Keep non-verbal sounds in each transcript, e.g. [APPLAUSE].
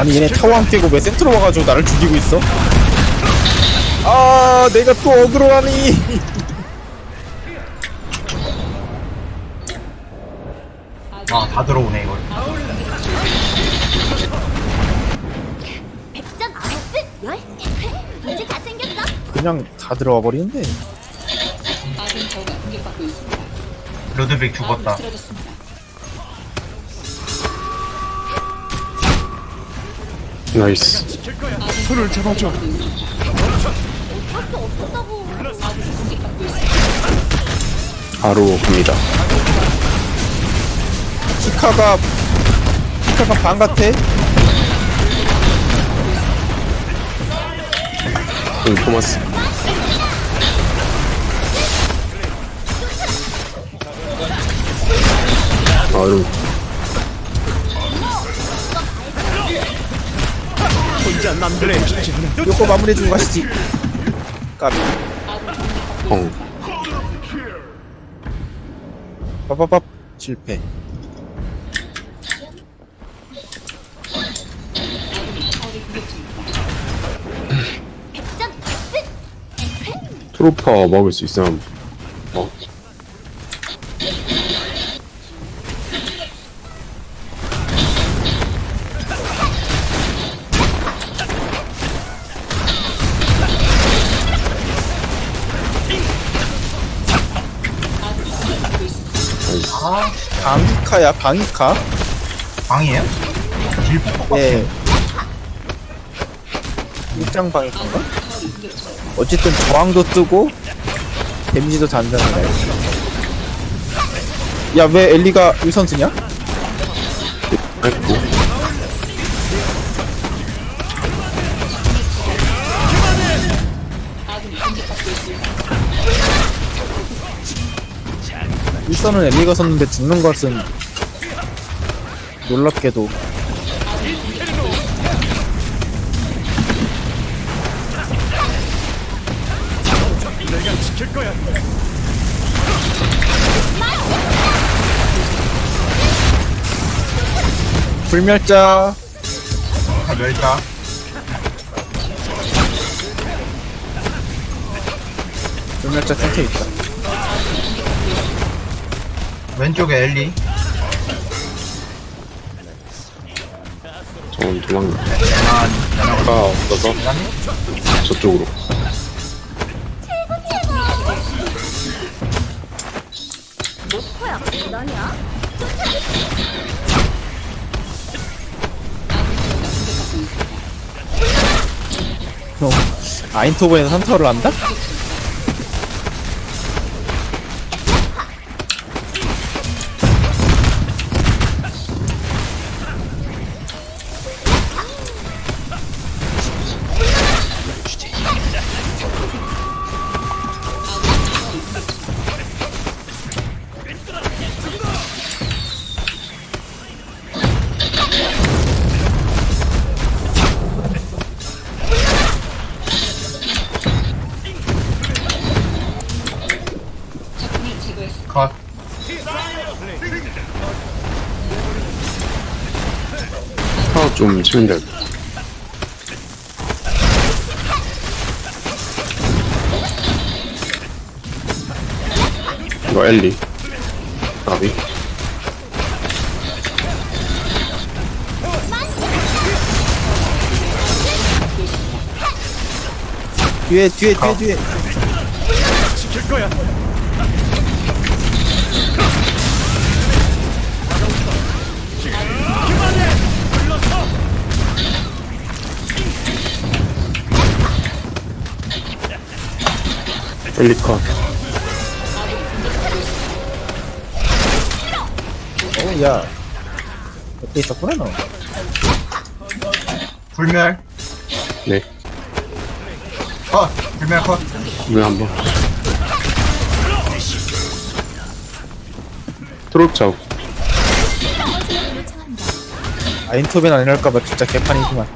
아니 얘네 타워 안 깨고 왜 센트로 와가지고 나를 죽이고 있어? 아 내가 또 어그로하니 아, 다 들어오네, 이걸. 백전 백승 열 회. 이제 다 챙겼어. 그냥 다 들어와 버리는데 아군이 죽었다. 쓰러졌습니다. 나이스. 손을 잡아줘. 바로 갑니다. 히카가 히카가 반 같아 응, 토마스. 아, 여 러분. 요거 마무리해주고 가시지? 까비. 펑. 빠빠밥 실패. 트로파 먹을 수 있으면, 아, 방히카야 방히카 방이에요? 질폭 똑같아. 예 일장 방히카인가? 어쨌든 저항도 뜨고 데미지도 단단하네 야왜 엘리가 1선수냐? 아이고. 아군이 일선은 엘리가 섰는데 죽는 것은 놀랍게도. 불멸자. 다 멸자. 불멸자 탱크 있다 왼쪽에 엘리. 저건 도망가. 아, 아까 없어서 저쪽으로. 너냐? 아인토브에서 산타를 한다? 타워 좀 치면 될 것. 이거 엘리. 나비. 뒤에 뒤에 뒤에 뒤에 엘리 컷. 어 야 옆에 있었구나 너 불멸. 네. 컷. 불멸 컷. 물한 번. 트롯 잡. 아인토벤 아니랄까봐 진짜 개판이구만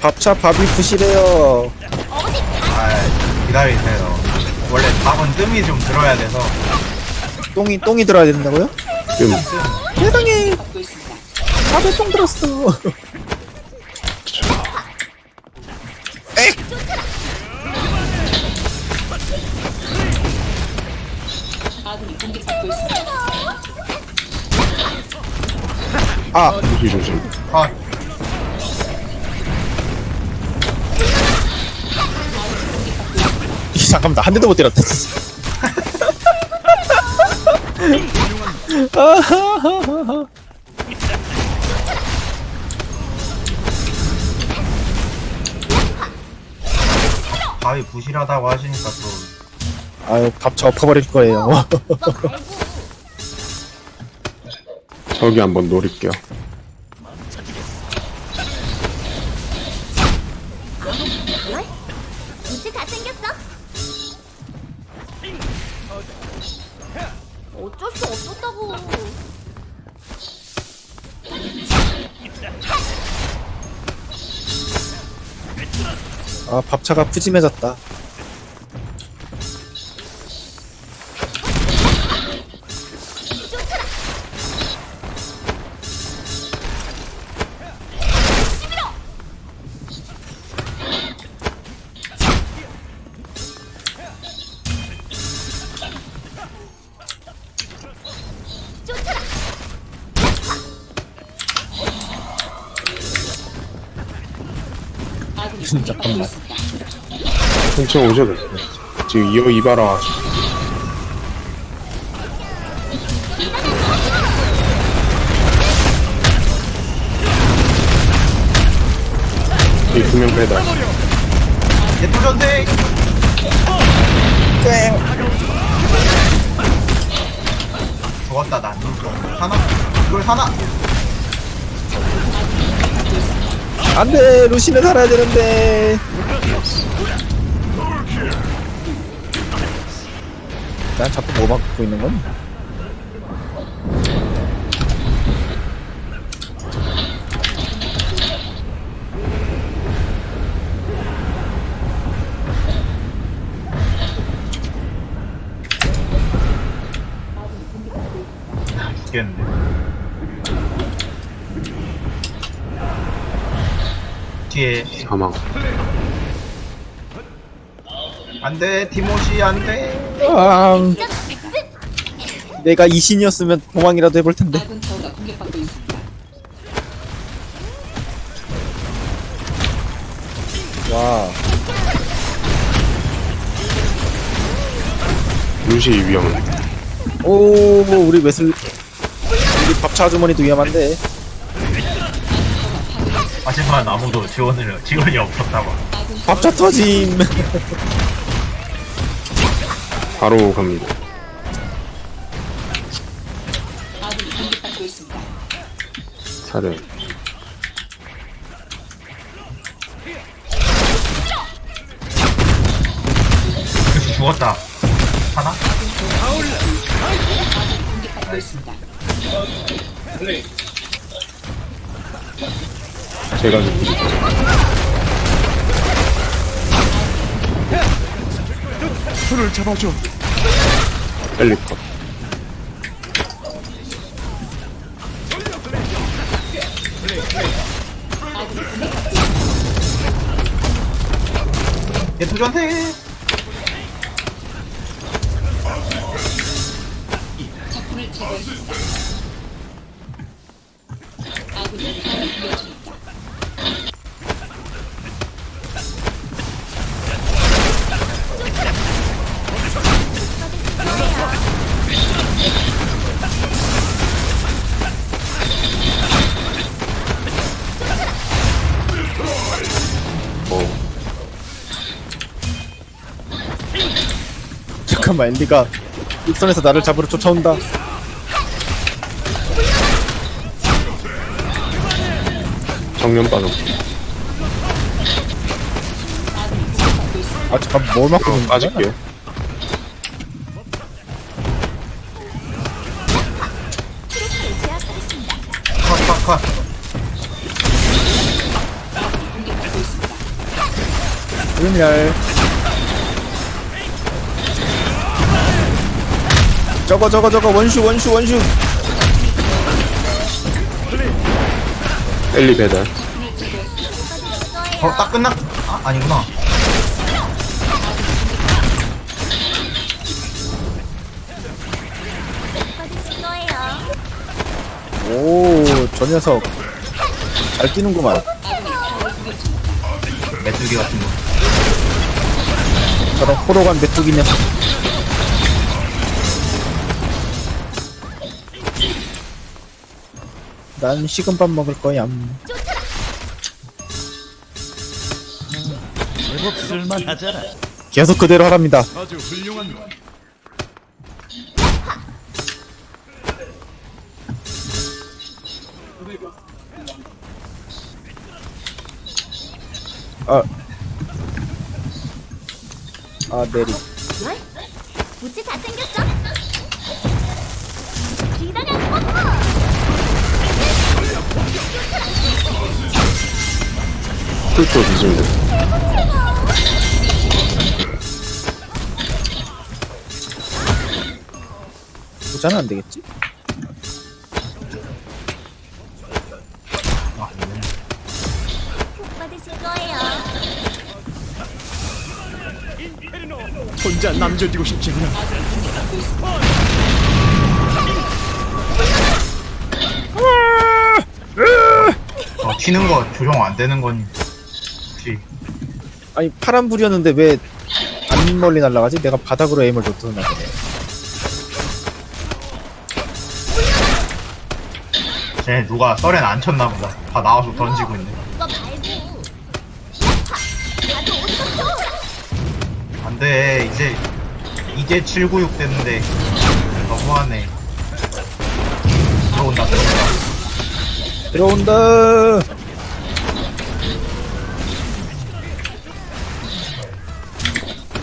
밥차 밥이 부실해요 아, 기다리세요. 원래 밥은 뜸이 좀 들어야 돼서. 똥이 똥이 들어야 된다고요? 뜸. 세상에. 다들 똥 들었어. 아 조심, 조심. 컷. 잠깐만 나 한 대도 못 때렸다. 아하하하. 바위 부실하다고 하시니까 또 아유 밥차 엎어버릴 거예요. 저기 한번 노릴게요. 열? 이제 다 챙겼어? 어쩔 수 없었다고 아 밥차가 푸짐해졌다. 천천히 오셔도 돼요. 지금 이어 이바라. 이 두명 배달. 예토전생 죽었다 난 하나 이걸 하나 안돼 루시는 살아야 되는데. 난 자꾸 뭐 막고 있는 건? 죽겠는데 뒤에 사망. 안돼 티모시 안돼 아, 내가 이신이었으면 도망이라도 해볼 텐데. 아군 타워가 공격받고 있습니다. 와, 루시 위험해. 오, 우리 웨슬, 우리 밥차 아주머니도 위험한데. 하지만 아무도 지원을 지원이 없었다고 밥차 터짐. [LAUGHS] [LAUGHS] 바로 갑니다. 그래서 죽었다 하나 공격받고 있습니다. 손을 잡아줘. 엘리컷. 예토전생 적군을 제거했습니다. 아군이 타워를 이 잠깐만, 앤디가 육선에서 나를 잡으러 쫓아온다. 정면 빠졌고. 아, 잠깐, 뭘 막고 있는 어, 거야? 빠질게요. 컷컷컷 공격 저거 저거 저거 원슈 원슈 원슈 엘리 배달. 어, 딱 끝났, 아, 아니구나. 오저 녀석 잘 뛰는구만 메뚜기 같은 거. 저런 호로간 메뚜기 녀석 난 식은밥 먹을 거야 제법 쓸만하잖아. 계속 그대로 하랍니다 아주 훌륭한 것. 아. 아, 내리. 열? 무지 잘생겼어? 풀도 뒤집네. 부자는 안 되겠지? 받으실 거예요. 혼자 남겨두고 싶지 않아. 어, 튀는 거 조정 안 되는 건, 혹시, 아니, 파란 불이었는데 왜 안 멀리 날아가지? 내가 바닥으로 에임을 나 보네. 쟤 누가 썰엔 안 쳤나 보다. 다 나와서 던지고 있네. 그거 말고. 안 돼, 이제, 이제 796 됐는데, 너무하네. 들어온다, 들어온다. 들어온다!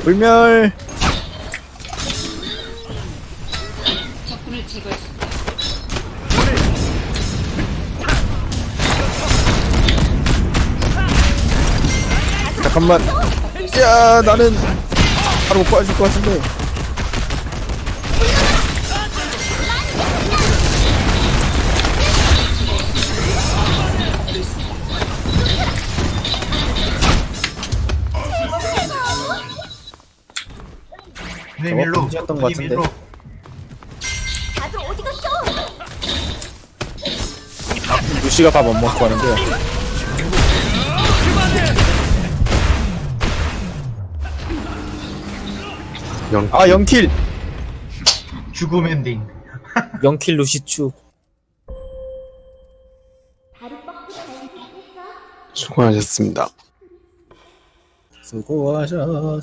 불멸! 잠깐만. 야, 나는 바로 못 빠질 것 같은데. 선생님 일로, 금지였던 것 같은데. 일로. 다들 어디 갔어? 루시가 밥못 먹고 하는데. 영. 아, 0킬! 죽음 엔딩. 0킬 루시추. 수고하셨습니다. 수고하셨어.